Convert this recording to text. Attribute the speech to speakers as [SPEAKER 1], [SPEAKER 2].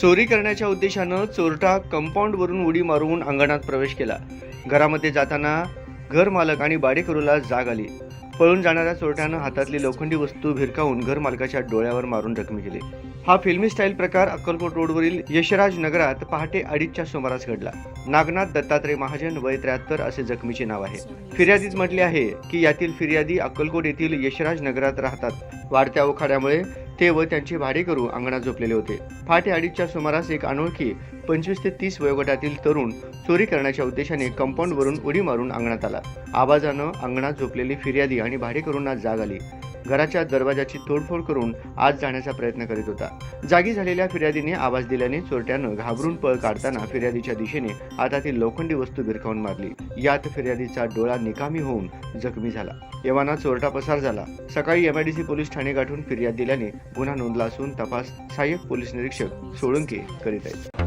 [SPEAKER 1] चोरी करण्याच्या उद्देशानं चोरटा कंपाऊंडवरून उडी मारून अंगणात प्रवेश केला. घरामध्ये जाताना घरमालक आणि बाडेकरूला जाग आली. पळून जाणाऱ्या चोरट्यानं हातातली लोखंडी वस्तू भिरकावून घरमालकाच्या डोळ्यावर मारून जखमी केली. हा फिल्मी स्टाईल प्रकार अक्कलकोट रोडवरील यशराज नगरात पहाटे अडीचच्या सुमारास घडला. नागनाथ दत्तात्रय महाजन वय त्र्याहत्तर असे जखमीचे नाव आहे. फिर्यादीच म्हटले आहे की यातील फिर्यादी अक्कलकोट येथील यशराज नगरात राहतात. वाढत्या उखाड्यामुळे ते व त्यांचे भाडेकरू अंगणात झोपलेले होते. पहाटे अडीचच्या सुमारास एक अनोळखी पंचवीस ते तीस वयोगटातील तरुण चोरी करण्याच्या उद्देशाने कंपाऊंडवरून उडी मारून अंगणात आला. आवाजानं अंगणात झोपलेली फिर्यादी आणि भाडेकरूंना जाग आली. घराच्या दरवाजाची तोडफोड करून आत जाण्याचा प्रयत्न करीत होता. जागी झालेल्या फिर्यादीने आवाज दिल्याने चोरट्यानं घाबरून पळ काढताना फिर्यादीच्या दिशेने हातातील लोखंडी वस्तू भिरकावून मारली. यात फिर्यादीचा डोळा निकामी होऊन जखमी झाला. येवाना चोरटा पसार झाला. सकाळी एमआयडीसी पोलीस ठाणे गाठून फिर्याद दिल्याने गुन्हा नोंदला असून तपास सहाय्यक पोलीस निरीक्षक सोळंके करीत आहेत.